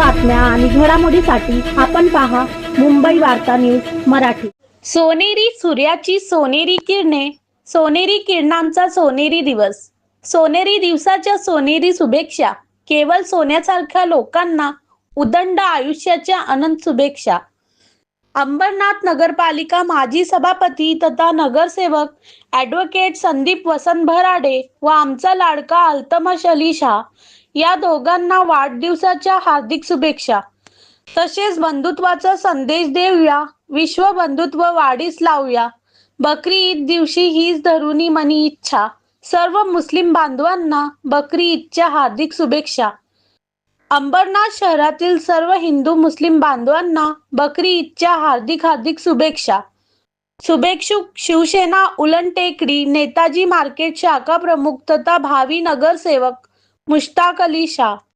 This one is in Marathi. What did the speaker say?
बातम्या आणि घडामोडीसाठी आपण पहा मुंबई वार्ता न्यूज मराठी. सोनेरी सूर्याची सोनेरी किरणे सोनेरी किरणांचा सोनेरी दिवस सोनेरी दिवसाच्या सोनेरी शुभेच्छा केवळ सोन्यासारख्या लोकांना उदंड आयुष्याच्या अनंत शुभेच्छा. अंबरनाथ नगरपालिका माजी सभापती तथा नगरसेवक ॲडव्होकेट संदीप वसंत भराडे व आमचा लाडका अल्तमश अली शाह या दोघांना वाढदिवसाच्या हार्दिक शुभेच्छा. तसेच बंधुत्वाचा संदेश देऊया विश्व बंधुत्व वाढीस लावूया. बकरी ईद दिवशी हीच धरुणी मनी इच्छा. सर्व मुस्लिम बांधवांना बकरी ईदच्या हार्दिक शुभेच्छा. अंबरनाथ शहरातील सर्व हिंदू मुस्लिम बांधवांना बकरी ईदच्या हार्दिक हार्दिक शुभेच्छा. शुभेच्छुक शिवसेना उलन टेकडी नेताजी मार्केट शाखा प्रमुख तथा भावी नगरसेवक मुश्ताक अली शाह